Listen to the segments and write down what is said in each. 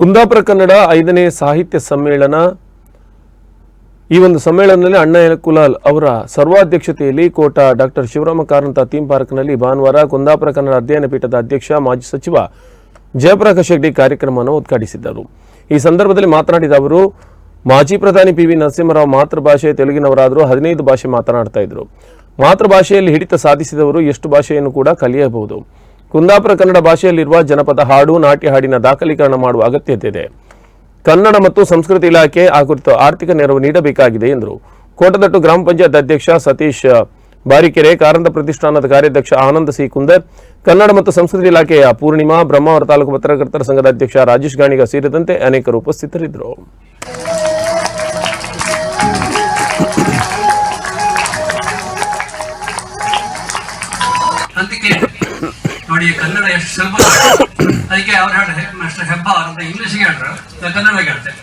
ಕುಂದಾಪುರ ಕನ್ನಡ ಐದನೇ ಸಾಹಿತ್ಯ ಸಮ್ಮೇಳನ. ಈ ಒಂದು ಸಮ್ಮೇಳನದಲ್ಲಿ ಅಣ್ಣ ಕುಲಾಲ್ ಅವರ ಸರ್ವಾಧ್ಯಕ್ಷತೆಯಲ್ಲಿ ಕೋಟ ಡಾಕ್ಟರ್ ಶಿವರಾಮ ಕಾರಂತ ಥೀಮ್ ಪಾರ್ಕ್ನಲ್ಲಿ ಭಾನುವಾರ ಕುಂದಾಪುರ ಕನ್ನಡ ಅಧ್ಯಯನ ಪೀಠದ ಅಧ್ಯಕ್ಷ, ಮಾಜಿ ಸಚಿವ ಜಯಪ್ರಕಾಶ್ ಹೆಗ್ಡೆ ಕಾರ್ಯಕ್ರಮವನ್ನು ಉದ್ಘಾಟಿಸಿದ್ದರು ಈ ಸಂದರ್ಭದಲ್ಲಿ ಮಾತನಾಡಿದ ಅವರು, ಮಾಜಿ ಪ್ರಧಾನಿ ಪಿ ವಿ ನರಸಿಂಹರಾವ್ ಮಾತೃಭಾಷೆ ತೆಲುಗಿನವರಾದರೂ ಹದಿನೈದು ಭಾಷೆ ಮಾತನಾಡ್ತಾ ಇದ್ರು. ಮಾತೃಭಾಷೆಯಲ್ಲಿ ಹಿಡಿತ ಸಾಧಿಸಿದವರು ಎಷ್ಟು ಭಾಷೆಯನ್ನು ಕೂಡ ಕಲಿಯಬಹುದು. ಕುಂದಾಪುರ ಕನ್ನಡ ಭಾಷೆಯಲ್ಲಿರುವ ಜನಪದ ಹಾಡು ನಾಟ್ಯ ಹಾಡಿನ ದಾಖಲೀಕರಣ ಮಾಡುವ ಅಗತ್ಯತೆ ಇದೆ ಕನ್ನಡ ಮತ್ತು ಸಂಸ್ಕೃತಿ ಇಲಾಖೆ ಆ ಕುರಿತು ಆರ್ಥಿಕ ನೆರವು ನೀಡಬೇಕಾಗಿದೆ ಎಂದರು. ಕೋಟದಟ್ಟು ಗ್ರಾಮ ಪಂಚಾಯತ್ ಅಧ್ಯಕ್ಷ ಸತೀಶ್ ಬಾರಿಕೆರೆ ಕಾರಂದ ಪ್ರತಿಷ್ಠಾನದ ಕಾರ್ಯಾಧ್ಯಕ್ಷ ಆನಂದ ಸಿ ಕುಂದರ್, ಕನ್ನಡ ಮತ್ತು ಸಂಸ್ಕೃತಿ ಇಲಾಖೆಯ ಪೂರ್ಣಿಮಾ, ಬ್ರಹ್ಮಾವರ ತಾಲೂಕು ಪತ್ರಕರ್ತರ ಸಂಘದ ಅಧ್ಯಕ್ಷ ರಾಜೇಶ್ ಗಾಣಿಗ ಸೇರಿದಂತೆ ಅನೇಕರು ಉಪಸ್ಥಿತರಿದ್ದರು. ನೋಡಿ ಕನ್ನಡ ಎಷ್ಟು ಸುಲಭ ಅದಕ್ಕೆ ಅವ್ರು ಹೇಳ್ತಾರೆ ಮಾಸ್ಟರ್ ಹೆಬ್ಬ ಅಂತ ಇಂಗ್ಲಿಷ್ಗೆ ಹೇಳ್ರು. ನಾನು ಕನ್ನಡ ಹೇಳ್ತೇನೆ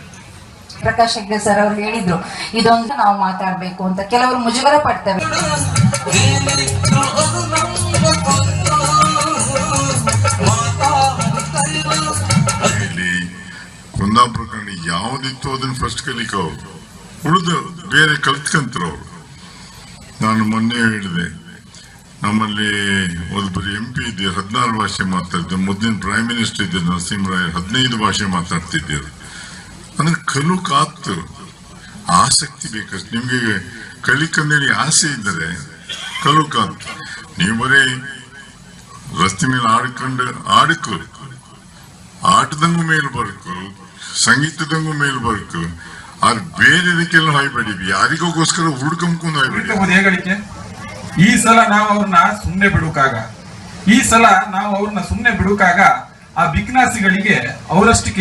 ಪ್ರಕಾಶ್ ಹೆಗ್ಡೆ ಸರ್ ಅವ್ರು ಹೇಳಿದ್ರು ಇದೊಂದು ನಾವು ಮಾತಾಡ್ಬೇಕು ಅಂತ. ಕೆಲವರು ಮುಜುಗರ ಪಡ್ತೇವೆ ಕುಂದಾಪುರ ಕನ್ನಡ ಯಾವ್ದಿತ್ತು ಅದನ್ನ ಫಸ್ಟ್ ಕಲಿಕ ಅವ್ರು. ಉಳಿದು ಬೇರೆ ಕಲ್ತ್ಕಂತಾರ ಅವರು. ನಾನು ಮೊನ್ನೆ ಹೇಳಿದೆ ನಮ್ಮಲ್ಲಿ ಒಬ್ಬರು ಎಂ ಪಿ ಇದೆಯಾ ಹದಿನಾರು ಭಾಷೆ ಮಾತಾಡ್ತಿದ್ದೆ. ಮೊದಲಿನ ಪ್ರೈಮ್ ಮಿನಿಸ್ಟರ್ ಇದ್ದ, ನರಸಿಂಹರಾಯ್, ಹದಿನೈದು ಭಾಷೆ ಮಾತಾಡ್ತಿದ್ದರು ಅಂದ್ರೆ ಕಲುಕಾತ್ತು ಆಸಕ್ತಿ ಬೇಕಷ್ಟು. ನಿಮ್ಗೆ ಕಲಿಕಂದೇಳಿ ಆಸೆ ಇದ್ದರೆ ಕಲುಕಾತ್ತು ನೀವು ಬರೀ ರಸ್ತೆ ಮೇಲೆ ಆಡ್ಕೊಂಡು ಆಡಕು. ಆಟದಂಗು ಮೇಲೆ ಬರ್ಕು. ಸಂಗೀತದಂಗು ಮೇಲೆ ಬರ್ಕು. ಆದ್ರೆ ಬೇರೆದಕ್ಕೆಲ್ಲ ಹಾಯ್ಬೇಡಿ. ಯಾರಿಗೋಸ್ಕರ ಹುಡ್ಕೊಂಬ್ಕೊಂಡು ಹಾಯ್ಬೇಡಿ. ಈ ಸಲ ನಾವು ಅವ್ರನ್ನ ಸುಮ್ನೆ ಬಿಡುಕಾಗ, ಈ ಸಲ ನಾವು ಅವ್ರನ್ನ ಸುಮ್ನೆ ಬಿಡುಕಾಗ ಆ ಬಿಕ್ನಾಸಿಗಳಿಗೆ ಅವರಷ್ಟಕ್ಕೆ